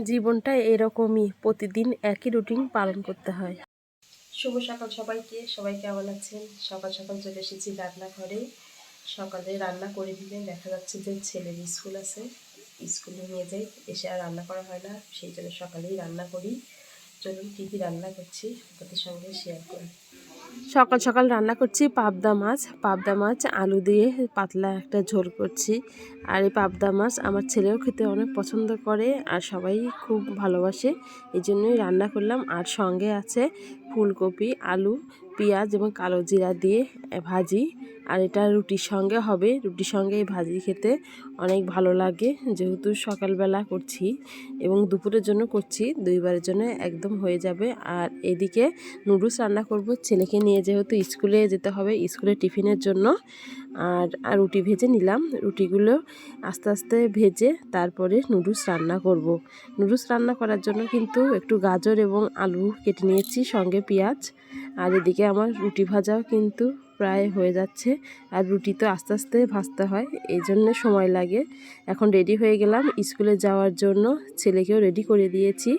জীবনটা এরকমই। প্রতিদিন একই রুটিন পালন করতে হয়। শুভ সকাল সবাইকে। সবাই কেমন আছেন? সকাল সকাল চলে এসেছি রান্নাঘরে। সকালে রান্না করে দিলে দেখা যাচ্ছে যে ছেলের স্কুল আছে। স্কুলে নিয়ে যাই, এসে আর রান্না করা হয় না। সেই জন্য সকালেই রান্না করি। চলুন কী কী রান্না করছি, আপনাদের সঙ্গে শেয়ার করি। সকাল সকাল রান্না করছি পাবদা মাছ। পাবদা মাছ, আলু দিয়ে পাতলা একটা ঝোল করছি। আর এই পাবদা মাছ আমার ছেলেও খেতে অনেক পছন্দ করে আর সবাই খুব ভালোবাসে। এই জন্যই রান্না করলাম। আর সঙ্গে আছে ফুলকপি, আলু, পেঁয়াজ এবং কালো জিরা দিয়ে ভাজি। আর এটা রুটির সঙ্গে হবে। রুটির সঙ্গে এই ভাজি খেতে অনেক ভালো লাগে। যেহেতু সকালবেলা করছি এবং দুপুরের জন্য করছি, দুইবারের জন্য একদম হয়ে যাবে। আর এদিকে নুডলস রান্না করব। ছেলেকে নিয়ে যেহেতু স্কুলে যেতে হবে, স্কুলে টিফিনের জন্য। আর আর রুটি ভেজে নিলাম রুটিগুলো আস্তে আস্তে ভেজে তারপরে নুডলস রান্না করব। নুডলস রান্না করার জন্য কিন্তু একটু গাজর এবং আলু কেটে নিয়েছি, সঙ্গে পেঁয়াজ আর এদিকে আমার রুটি ভাজাও কিন্তু প্রায় হয়ে যাচ্ছে আর রুটি তো আস্তে আস্তে ভাজতে হয় এই জন্য সময় লাগে। এখন রেডি হয়ে গেলাম স্কুলে যাওয়ার জন্য ছেলেকেও রেডি করে দিয়েছি।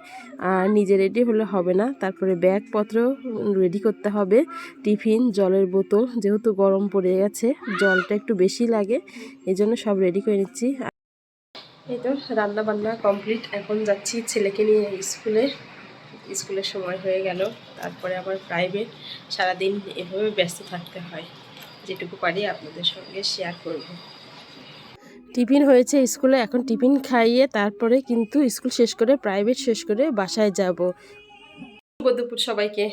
আর নিজে রেডি হলে হবে না, তারপরে ব্যাগপত্র রেডি করতে হবে, টিফিন, জলের বোতল, যেহেতু গরম পড়ে গেছে, জলটা একটু বেশি লাগে এই জন্য সব রেডি করে নিচ্ছি। এই তো রান্না বান্না কমপ্লিট এখন যাচ্ছি ছেলেকে নিয়ে স্কুলে স্কুলের সময় হয়ে গেল। তারপরে আবার প্রাইভেট সারাদিন এভাবে ব্যস্ত থাকতে হয়। যেটুকু পারি আপনাদের সঙ্গে শেয়ার করব। টিফিন হয়েছে স্কুলে, এখন টিফিন খাইয়ে তারপরে কিন্তু স্কুল শেষ করে প্রাইভেট শেষ করে বাসায় যাব। দুপুর সবাইকে।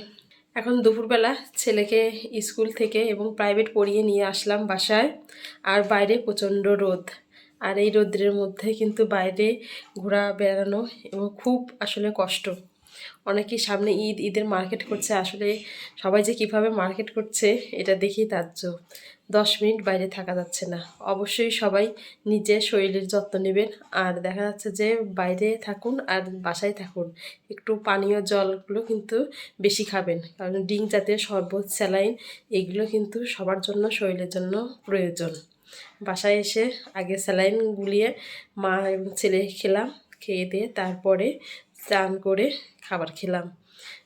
এখন দুপুরবেলা ছেলেকে স্কুল থেকে এবং প্রাইভেট পড়িয়ে নিয়ে আসলাম বাসায়। আর বাইরে প্রচণ্ড রোদ। আর এই রোদ্রের মধ্যে কিন্তু বাইরে ঘোরা, বেড়ানো এবং খুব আসলে কষ্ট। অনেকেই সামনে ঈদ, ঈদের মার্কেট করছে। আসলে সবাই যে কীভাবে মার্কেট করছে, এটা দেখেই তাজ্জব দশ মিনিট বাইরে থাকা যাচ্ছে না। অবশ্যই সবাই নিজের শরীরের যত্ন নেবেন। আর দেখা যাচ্ছে যে বাইরে থাকুন আর বাসায় থাকুন। একটু পানীয় জলগুলো কিন্তু বেশি খাবেন। কারণ ডিং জাতীয় শরবত, স্যালাইন, এগুলো কিন্তু সবার জন্য, শরীরের জন্য প্রয়োজন। বাসায় এসে আগে স্যালাইন গুলিয়ে মা এবং ছেলে খেলাম, খেয়ে দিয়ে তারপরে স্নান করে খাবার খেলাম।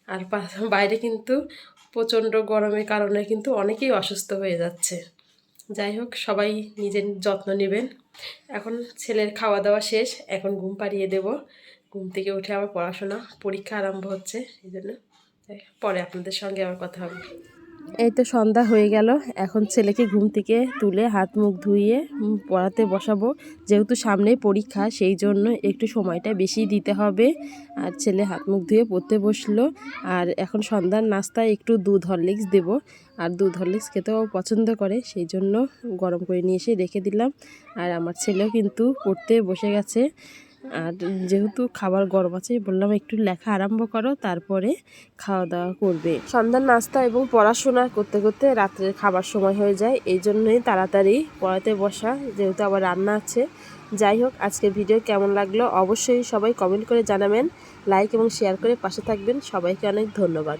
আর বাইরে কিন্তু প্রচণ্ড গরমের কারণে কিন্তু অনেকেই অসুস্থ হয়ে যাচ্ছে। যাই হোক, সবাই নিজের যত্ন নেবেন। এখন ছেলের খাওয়া দাওয়া শেষ, এখন ঘুম পাড়িয়ে দেব। ঘুম থেকে উঠে আবার পড়াশোনা, পরীক্ষা আরম্ভ হচ্ছে, এই জন্য। পরে আপনাদের সঙ্গে আবার কথা হবে। এই তো সন্ধ্যা হয়ে গেল। এখন ছেলেকে ঘুম থেকে তুলে হাত মুখ ধুইয়ে পড়াতে বসাবো। যেহেতু সামনেই পরীক্ষা, সেই জন্য একটু সময়টা বেশি দিতে হবে। আর ছেলে হাত মুখ ধুয়ে পড়তে বসল। আর এখন সন্ধ্যার নাস্তায় একটু দুধ হরলিক্স দেবো। আর দুধ হরলিক্স খেতেও পছন্দ করে, সেই জন্য গরম করে নিয়ে এসে রেখে দিলাম। আর আমার ছেলেও কিন্তু পড়তে বসে গেছে। আর যেহেতু খাবার গরম আছে বললাম একটু লেখা আরম্ভ করো, তারপরে খাওয়া দাওয়া করবে। সন্ধ্যার নাস্তা এবং পড়াশোনা করতে করতে রাত্রের খাবার সময় হয়ে যায়, এই জন্যই তাড়াতাড়ি পড়াতে বসা যেহেতু আবার রান্না আছে। যাই হোক, আজকের ভিডিও কেমন লাগল অবশ্যই সবাই কমেন্ট করে জানাবেন, লাইক এবং শেয়ার করে পাশে থাকবেন, সবাইকে অনেক ধন্যবাদ।